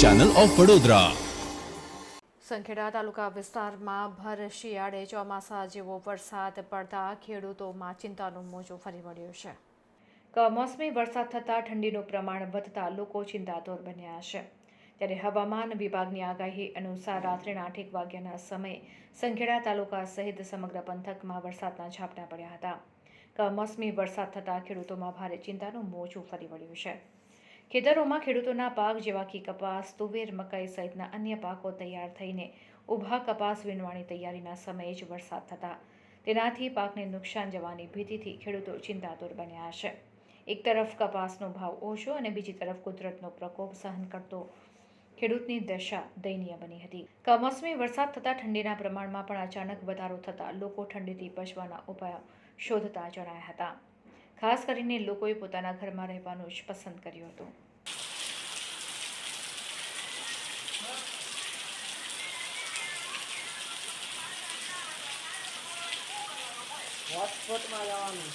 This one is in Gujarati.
ચેનલ ઓફ વડોદરા સંખેડા તાલુકા વિસ્તારમાં ભર શિયાળે ચોમાસા જેવો વરસાદ પડતા ખેડૂતોમાં ચિંતાનું મોજું ફરી વળ્યું છે. કમોસમી વરસાદ થતાં ઠંડીનું પ્રમાણ વધતા લોકો ચિંતાતુર બન્યા છે. ત્યારે હવામાન વિભાગની આગાહી અનુસાર રાત્રિના આઠેક વાગ્યાના સમયે સંખેડા તાલુકા સહિત સમગ્ર પંથકમાં વરસાદના ઝાપટા પડ્યા હતા. કમોસમી વરસાદ થતાં ખેડૂતોમાં ભારે ચિંતાનું મોજું ફરી વળ્યું છે. ખેતરોમાં ખેડૂતોના પાક જેવા કે કપાસ, તુવેર, મકાઈ સહિતના અન્ય પાકો તૈયાર થઈને ઊભા કપાસ વીણવાની તૈયારીના સમયે જ વરસાદ થતા. તેનાથી પાકને નુકસાન જવાની ભીતિથી ખેડૂતો ચિંતાતુર બન્યા છે. એક તરફ કપાસનો ભાવ ઓછો અને બીજી તરફ કુદરતનો પ્રકોપ સહન કરતો ખેડૂતની દશા દયનીય બની હતી. કમોસમી વરસાદ થતાં ઠંડીના પ્રમાણમાં પણ અચાનક વધારો થતાં લોકો ઠંડીથી બચવાના ઉપાયો શોધતા જણાયા હતા. ખાસ કરીને લોકોએ પોતાના ઘરમાં રહેવાનું જ પસંદ કર્યું હતું. હોટસ્પોટમાં જવાનું.